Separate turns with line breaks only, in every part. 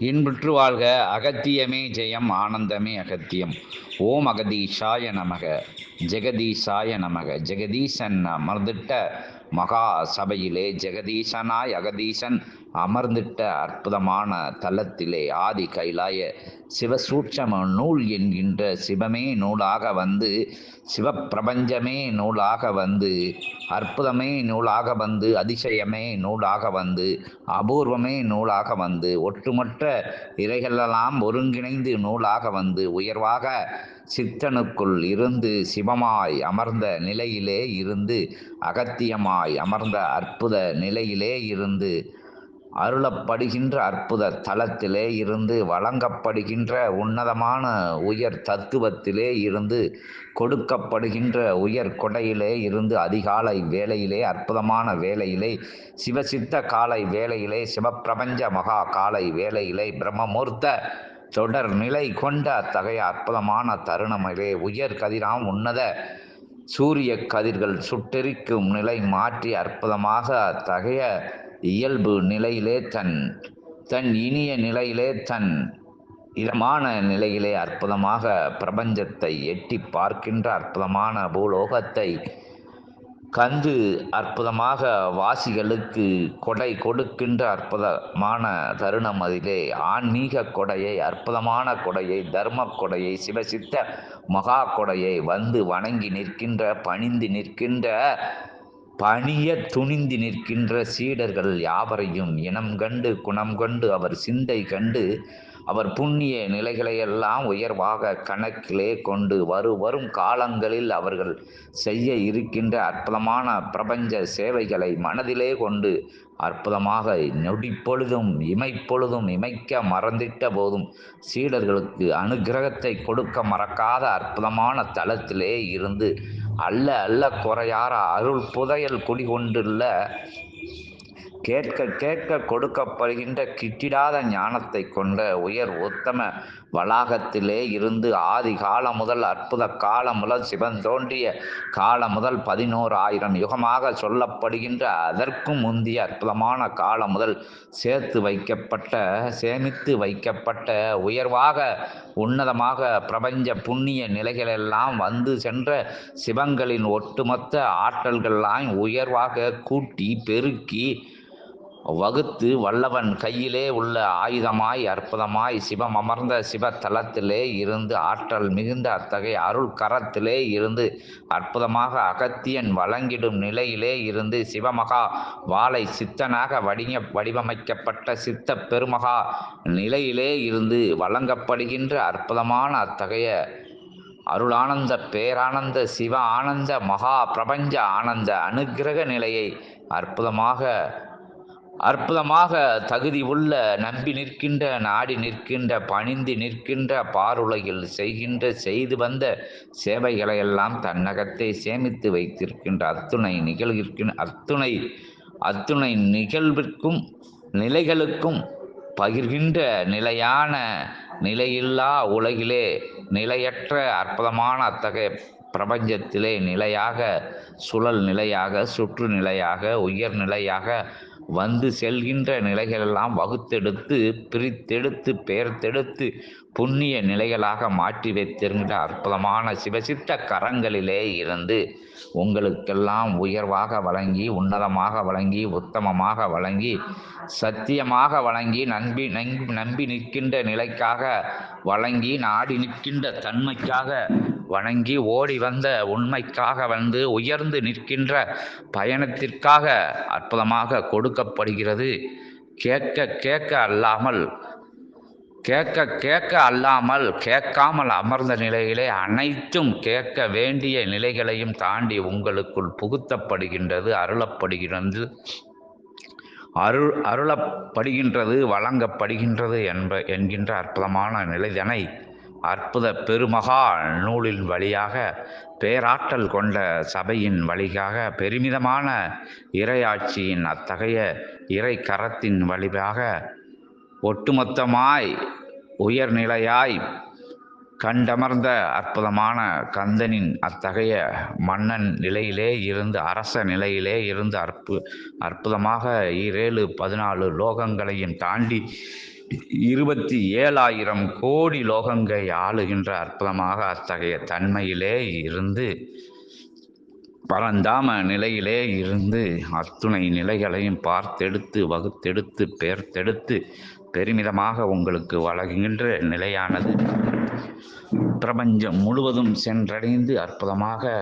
இன்புற்று வாழ்க அகத்தியமே ஜெயம் ஆனந்தமே அகத்தியம். ஓம் அகதீஷாய நமக ஜெகதீஷாய நமக ஜெகதீசன் மறந்துட்ட மகா சபையிலே ஜெகதீசனாய் அகதீசன் அமர்ந்திட்ட அற்புதமான தலத்திலே ஆதி கைலாய சிவசூட்சம நூல் என்கின்ற சிவமே நூலாக வந்து சிவப்பிரபஞ்சமே நூலாக வந்து அற்புதமே நூலாக வந்து அதிசயமே நூலாக வந்து அபூர்வமே நூலாக வந்து ஒட்டுமொத்த இறைகளெல்லாம் ஒருங்கிணைந்து நூலாக வந்து உயர்வாக சித்தனுக்குள் இருந்து சிவமாய் அமர்ந்த நிலையிலே இருந்து அகத்தியமாய் அமர்ந்த அற்புத நிலையிலே இருந்து அருளப்படுகின்ற அற்புத தலத்திலே இருந்து வழங்கப்படுகின்ற உன்னதமான உயர் தத்துவத்திலே இருந்து கொடுக்கப்படுகின்ற உயர் கொடையிலே இருந்து அதிகாலை வேலையிலே அற்புதமான வேலையிலே சிவசித்த காலை வேலையிலே சிவப்பிரபஞ்ச மகா காலை வேலையிலே பிரம்மமூர்த்த தொடர் நிலை கொண்ட அத்தகைய அற்புதமான தருணமிலே உயர் கதிராம் உன்னத சூரிய கதிர்கள் சுட்டெரிக்கும் நிலை மாற்றி அற்புதமாக அத்தகைய இயல்பு நிலையிலே தன் தன் இனிய நிலையிலே தன் இதமான நிலையிலே அற்புதமாக பிரபஞ்சத்தை எட்டி பார்க்கின்ற அற்புதமான பூலோகத்தை கந்து அற்புதமாக வாசிகளுக்கு கொடை கொடுக்கின்ற அற்புதமான தருணம் அதிலே. ஆன்மீக கொடையை அற்புதமான கொடையை தர்ம கொடையை சிவசித்த மகா கொடையை வந்து வணங்கி நிற்கின்ற பணிந்து நிற்கின்ற பணிய துணிந்து நிற்கின்ற சீடர்கள் யாவரையும் இனம் கண்டு குணம் கண்டு அவர் சிந்தை கண்டு அவர் புண்ணிய நிலைகளையெல்லாம் உயர்வாக கணக்கிலே கொண்டு வரு வரும் காலங்களில் அவர்கள் செய்ய இருக்கின்ற அற்புதமான பிரபஞ்ச சேவைகளை மனதிலே கொண்டு அற்புதமாக நொடிப்பொழுதும் இமைப்பொழுதும் இமைக்க மறந்திட்ட போதும் சீடர்களுக்கு அனுகிரகத்தை கொடுக்க மறக்காத அற்புதமான தளத்திலே இருந்து அல்ல அல்ல குறையார? அருள் புதையல் குடிகொண்டுள்ள கேட்க கேட்க கொடுக்கப்படுகின்ற கிட்டிடாத ஞானத்தை கொண்ட உயர் உத்தம வளாகத்திலே இருந்து ஆதி காலம் முதல் அற்புத காலம் முதல் சிவன் தோன்றிய காலம் முதல் பதினோரு ஆயிரம் யுகமாக சொல்லப்படுகின்ற அதற்கும் முந்திய அற்புதமான காலம் முதல் சேர்த்து வைக்கப்பட்ட சேமித்து வைக்கப்பட்ட உயர்வாக உன்னதமாக பிரபஞ்ச புண்ணிய நிலைகளெல்லாம் வந்து சென்ற சிவங்களின் ஒட்டுமொத்த ஆற்றல்கள்லாம் உயர்வாக கூட்டி பெருக்கி வகுத்து வல்லவன் கையிலே உள்ள ஆயுதமாய் அற்புதமாய் சிவம் அமர்ந்த சிவத்தலத்திலே இருந்து ஆற்றல் மிகுந்த அத்தகைய அருள் கரத்திலே இருந்து அற்புதமாக அகத்தியன் வழங்கிடும் நிலையிலே இருந்து சிவமகா வாளை சித்தனாக வடிய வடிவமைக்கப்பட்ட சித்த பெருமகா நிலையிலே இருந்து வழங்கப்படுகின்ற அற்புதமான அத்தகைய அருளானந்த பேரானந்த சிவ ஆனந்த மகா பிரபஞ்ச ஆனந்த அனுகிரக நிலையை அற்புதமாக அற்புதமாக தகுதி உள்ள நம்பி நிற்கின்ற நாடி நிற்கின்ற பணிந்து நிற்கின்ற பாருலகில் செய்கின்ற செய்து வந்த சேவைகளையெல்லாம் தன்னகத்தை சேமித்து வைத்திருக்கின்ற அத்துணை நிகழ்கின்ற அத்துணை அத்துணை நிகழ்விற்கும் நிலைகளுக்கும் பகிர்கின்ற நிலையான நிலையில்லா உலகிலே நிலையற்ற அற்புதமான அத்தகைய பிரபஞ்சத்திலே நிலையாக சுழல் நிலையாக சுற்று நிலையாக உயர்நிலையாக வந்து செல்கின்ற நிலைகளெல்லாம் வகுத்தெடுத்து பிரித்தெடுத்து பெயர்த்தெடுத்து புண்ணிய நிலைகளாக மாற்றி வைத்திருக்கின்ற அற்புதமான சிவசித்த கரங்களிலே இருந்து உங்களுக்கெல்லாம் உயர்வாக வழங்கி உன்னதமாக வழங்கி உத்தமமாக வழங்கி சத்தியமாக வழங்கி நம்பி நம்பி நிற்கின்ற நிலைக்காக வழங்கி நாடி நிற்கின்ற தன்மைக்காக வணங்கி ஓடி வந்த உண்மைக்காக வந்து உயர்ந்து நிற்கின்ற பயணத்திற்காக அற்புதமாக கொடுக்கப்படுகிறது. கேட்க கேட்க அல்லாமல் கேட்க கேட்க அல்லாமல் கேட்காமல் அமர்ந்த நிலையிலே அனைத்தும் கேட்க வேண்டிய நிலைகளையும் தாண்டி உங்களுக்குள் புகுத்தப்படுகின்றது அருளப்படுகிறது அருள் அருளப்படுகின்றது வழங்கப்படுகின்றது என்ப என்கின்ற அற்புதமான நிலைதனை அற்புத பெருமகா நூலின் வழியாக பேராற்றல் கொண்ட சபையின் வழியாக பெருமிதமான இறையாட்சியின் அத்தகைய இறை கரத்தின் வழியாக ஒட்டுமொத்தமாய் உயர்நிலையாய் கண்டமர்ந்த அற்புதமான கந்தனின் அத்தகைய மன்னன் நிலையிலே இருந்து அரச நிலையிலே இருந்து அற்பு அற்புதமாக ஈரேழு பதினாலு லோகங்களையும் தாண்டி இருபத்தி ஏழாயிரம் கோடி லோகங்கை ஆளுகின்ற அற்புதமாக அத்தகைய தன்மையிலே இருந்து பரந்தாம நிலையிலே இருந்து அத்துணை நிலைகளையும் பார்த்தெடுத்து வகுத்தெடுத்து பேர்த்தெடுத்து பெருமிதமாக உங்களுக்கு வழங்குகின்ற நிலையானது. பிரபஞ்சம் முழுவதும் சென்றடைந்து அற்புதமாக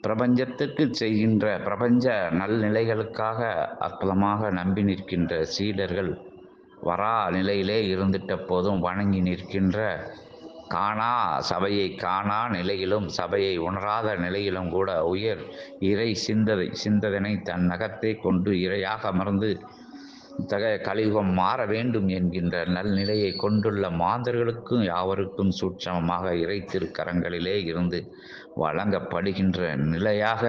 பிரபஞ்சத்துக்கு செய்கின்ற பிரபஞ்ச நல்நிலைகளுக்காக அற்புதமாக நம்பி நிற்கின்ற சீடர்கள் வரா நிலையிலே இருந்துட்ட போதும் வணங்கி நிற்கின்ற காணா சபையை காணா நிலையிலும் சபையை உணராத நிலையிலும் கூட உயர் இறை சிந்ததை சிந்ததனை தன் நகத்தை கொண்டு இறையாக அமர்ந்து இத்தகைய கலியுகம் மாற வேண்டும் என்கின்ற நல்நிலையை கொண்டுள்ள மாந்தர்களுக்கும் யாவருக்கும் சூட்சமமாக இறை திருக்கரங்களிலே இருந்து வழங்கப்படுகின்ற நிலையாக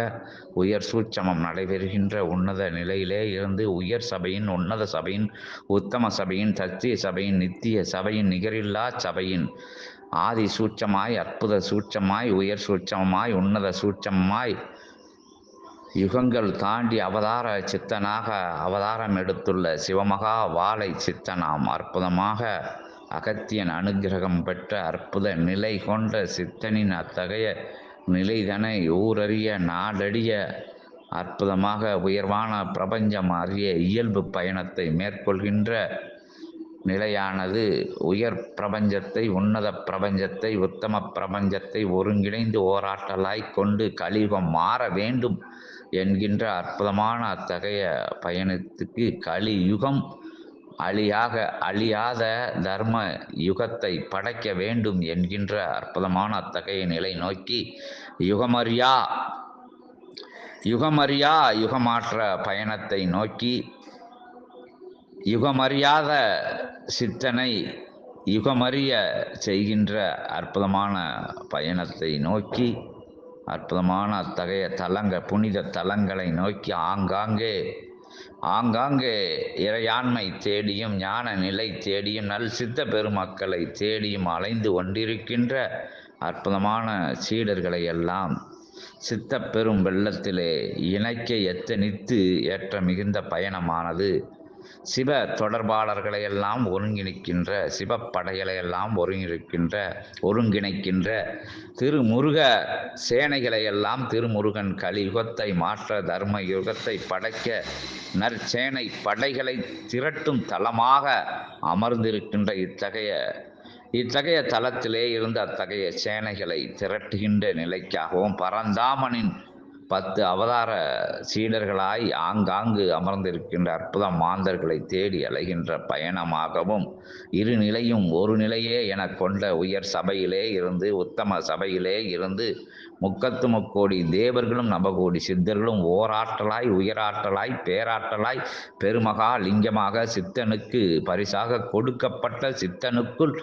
உயர் சூட்சமம் நடைபெறுகின்ற உன்னத நிலையிலே இருந்து உயர் சபையின் உன்னத சபையின் உத்தம சபையின் சத்திய சபையின் நித்திய சபையின் நிகரில்லா சபையின் ஆதி சூட்சமாய் அற்புத சூட்சமாய் உயர் சூட்சமாய் உன்னத சூட்சமாய் யுகங்கள் தாண்டி அவதார சித்தனாக அவதாரம் எடுத்துள்ள சிவமகா வாழை சித்தனாம் அற்புதமாக அகத்தியன் அனுகிரகம் பெற்ற அற்புத நிலை கொண்ட சித்தனின் அத்தகைய நிலைதனை ஊரறிய நாடறிய அற்புதமாக உயர்வான பிரபஞ்சம் அறிய இயல்பு பயணத்தை மேற்கொள்கின்ற நிலையானது உயர் பிரபஞ்சத்தை உன்னத பிரபஞ்சத்தை உத்தம பிரபஞ்சத்தை ஒருங்கிணைந்து ஓராட்டலாய் கொண்டு கலியுகம் மாற வேண்டும் என்கின்ற அற்புதமான அத்தகைய பயணத்துக்கு கலியுகம் அழியாக அழியாத தர்ம யுகத்தை படைக்க வேண்டும் என்கின்ற அற்புதமான அத்தகைய நிலை நோக்கி யுகமறியா யுகமறியா யுகமாற்ற பயணத்தை நோக்கி யுகமறியாத சித்தனை யுகமறிய செய்கின்ற அற்புதமான பயணத்தை நோக்கி அற்புதமான அத்தகைய தலங்க புனித தலங்களை நோக்கி ஆங்காங்கே ஆங்காங்கே. இறையாண்மை தேடியும் ஞான நிலை தேடியும் நல் சித்த பெருமக்களை தேடியும் அலைந்து கொண்டிருக்கின்ற அற்புதமான சீடர்களை எல்லாம் சித்த பெரும் வெள்ளத்திலே இணைக்க எத்தனித்து ஏற்ற மிகுந்த பயணமானது. சிவ தொடர்பாளர்களை எல்லாம் ஒருங்கிணைக்கின்ற சிவப்படைகளை எல்லாம் ஒருங்கிணைக்கின்ற ஒருங்கிணைக்கின்ற திருமுருக சேனைகளை எல்லாம் திருமுருகன் கலியுகத்தை மாற்ற தர்ம யுகத்தை படைக்க நற்சேனை படைகளை திரட்டும் தலமாக அமர்ந்திருக்கின்ற இத்தகைய இத்தகைய தலத்திலே இருந்து அத்தகைய சேனைகளை திரட்டுகின்ற நிலைக்காகவும் பரந்தாமனின் பத்து அவதார சீடர்களாய் ஆங்காங்கு அமர்ந்திருக்கின்ற அற்புத மாந்தர்களை தேடி அலைகின்ற பயணமாகவும் இரு நிலையும் ஒரு நிலையே என கொண்ட உயர் சபையிலே இருந்து உத்தம சபையிலே இருந்து முக்கத்து முக்கோடி தேவர்களும் நவகோடி சித்தர்களும் ஓராற்றலாய் உயராற்றலாய் பேராற்றலாய் பெருமகா லிங்கமாக சித்தனுக்கு பரிசாக கொடுக்கப்பட்ட சித்தனுக்குள்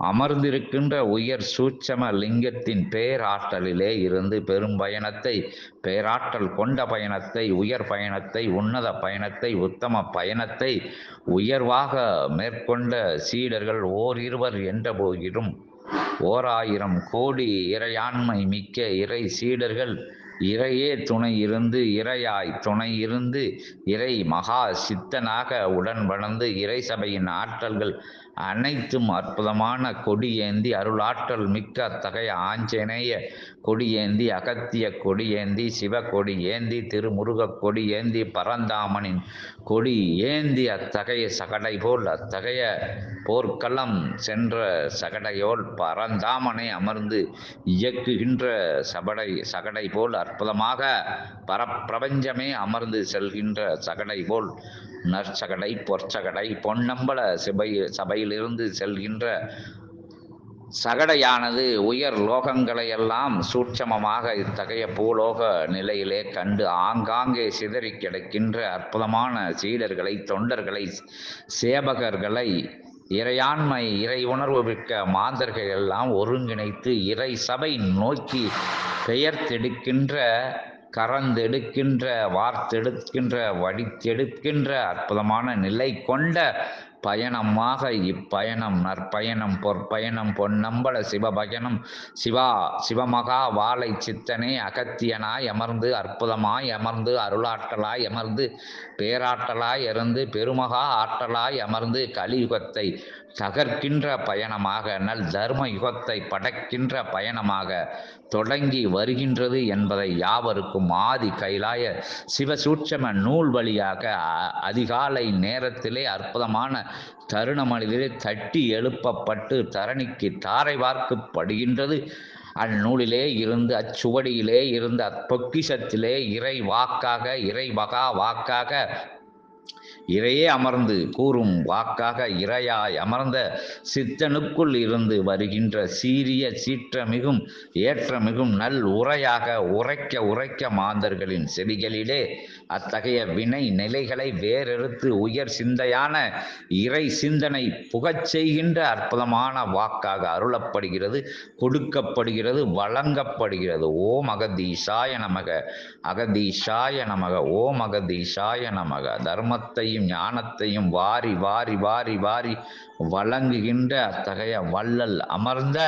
அமர்ந்திருக்கின்ற உயர் சூட்சம லிங்கத்தின் பேராற்றலிலே இருந்து பெரும் பயணத்தை பேராற்றல் கொண்ட பயணத்தை உயர் பயணத்தை உன்னத பயணத்தை உத்தம பயணத்தை உயர்வாக மேற்கொண்ட சீடர்கள் ஓரிருவர் என்ற போதிலும் ஓர் ஆயிரம் கோடி இறையாண்மை மிக்க இறை சீடர்கள் இறையே துணை இருந்து இறையாய் துணை இருந்து இறை மகா சித்தனாக உடன் வளர்ந்து இறை சபையின் ஆற்றல்கள் அனைத்தும் அற்புதமான கொடியேந்தி அருளாற்றல் மிக்க அத்தகைய ஆஞ்சநேய கொடியேந்தி அகத்திய கொடியேந்தி சிவ கொடி ஏந்தி திருமுருக கொடி ஏந்தி பரந்தாமனின் கொடி ஏந்தி அத்தகைய சகடை போல் அத்தகைய போர்க்களம் சென்ற சகடையோல் பரந்தாமனை அமர்ந்து இயக்குகின்ற சபடை சகடை போல் அற்புதமாக பரப்பிரபஞ்சமே அமர்ந்து செல்கின்ற சகடை போல் நற்சகடை பொற்சகடை பொன்னம்பல சிபை சபையிலிருந்து செல்கின்ற சகடையானது உயர் லோகங்களை எல்லாம் சூட்சமமாக இத்தகைய பூலோக நிலையிலே கண்டு ஆங்காங்கே சிதறி கிடக்கின்ற அற்புதமான சீடர்களை தொண்டர்களை சேவகர்களை இறையாண்மை இறை உணர்வு மிக்க மாந்தர்கள் எல்லாம் ஒருங்கிணைத்து இறை சபை நோக்கி பெயர்த்தெடுக்கின்ற கறந்தெடுக்கின்ற வார்த்தெடுக்கின்ற வடித்தெடுக்கின்ற அற்புதமான நிலை கொண்ட பயணமாக இப்பயணம் நற்பயணம் பொற்பயணம் பொன்னம்பல சிவபயணம் சிவா சிவமகா வாழை சித்தனே அகத்தியனாய் அமர்ந்து அற்புதமாய் அமர்ந்து அருளாற்றலாய் அமர்ந்து பேராற்றலாய் இருந்து பெருமகா ஆற்றலாய் அமர்ந்து கலியுகத்தை தகர்க்கின்ற பயணமாக நல் தர்ம யுகத்தை படைக்கின்ற பயணமாக தொடங்கி வருகின்றது என்பதை யாவருக்கும் ஆதி கைலாய சிவசூட்சம நூல் வழியாக அ- அதிகாலை நேரத்திலே அற்புதமான தருணமனிதிலே தட்டி எழுப்பப்பட்டு தரணிக்கு தாரை வார்க்கப்படுகின்றது அந்நூலிலே இருந்து அச்சுவடியிலே இருந்து அப்பொக்கிஷத்திலே இறை வாக்காக இறை மகா வாக்காக இறையே அமர்ந்து கூறும் வாக்காக இறையாய் அமர்ந்த சித்தனுக்குள் இருந்து வருகின்ற சீரிய சீற்றமிகும் ஏற்றமிகும் நல் உரையாக உரைக்க உரைக்க மாந்தர்களின் செவிகளிலே அத்தகைய வினை நிலைகளை வேறெடுத்து உயர் சிந்தையான இறை சிந்தனை புகச் செய்கின்ற அற்புதமான வாக்காக அருளப்படுகிறது கொடுக்கப்படுகிறது வழங்கப்படுகிறது. ஓம் அகதீஷாய நமக அகதீஷாய நமக ஓம் அகதீஷாய நமக. தர்மத்தை ஞானத்தையும் வாரி வாரி வாரி வாரி வழங்குகின்ற அத்தகைய வள்ளல் அமர்ந்த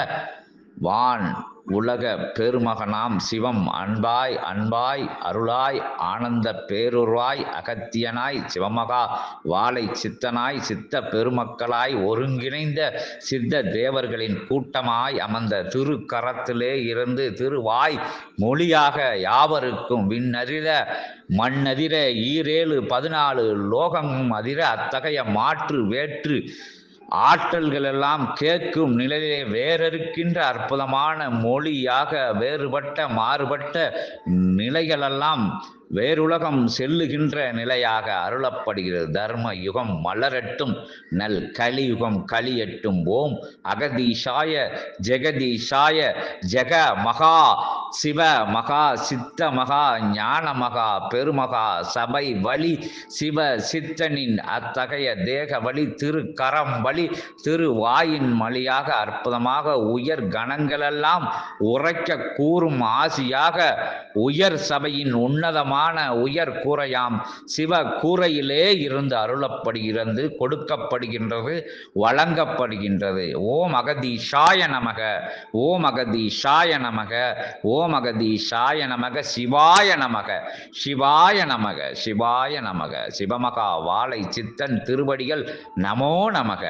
வான் உலக பெருமகனாம் சிவம். அன்பாய் அன்பாய் அருளாய் ஆனந்த பேருருவாய் அகத்தியனாய் சிவமகா வாழை சித்தனாய் சித்த பெருமக்களாய் ஒருங்கிணைந்த சித்த தேவர்களின் கூட்டமாய் அமர்ந்த திருக்கரத்திலே இருந்து திருவாய் மொழியாக யாவருக்கும் விண்ணறித மண்ணதிர ஈரேழு பதினாலு லோகமும் அதிர அத்தகைய மாற்று வேற்று ஆற்றல்கள் எல்லாம் கேட்கும் நிலையிலே வேறறுக்கின்ற அற்புதமான மொழியாக வேறுபட்ட மாறுபட்ட நிலைகளெல்லாம் வேறுலகம் செல்லுகின்ற நிலையாக அருளப்படுகிறது. தர்ம யுகம் மலரட்டும் நல் கலியுகம் கலியட்டும் ஓம் அகதீஷாய ஜெகதீஷாய ஜெக மகா சிவ மகா சித்த மகா ஞான மகா பெருமகா சபை வழி சிவ சித்தனின் அத்தகைய தேக வழி திரு கரம் வழி திரு வாயின் மொழியாக அற்புதமாக உயர் கணங்களெல்லாம் உரைக்க கூறும் ஆசியாக உயர் சபையின் உன்னதமான உயர் கூரையாம். சிவ கூரையிலே இருந்து அருளப்படுகிறது கொடுக்கப்படுகின்றது வழங்கப்படுகின்றது. ஓம் அகதீஷாய நமக ஓம் அகதீஷாய நமக ஓம் அகதீஷாய நமக சிவாய நமக சிவாய நமக சிவாய நமக சிவமகா வாழை சித்தன் திருவடிகள் நமோ நமக.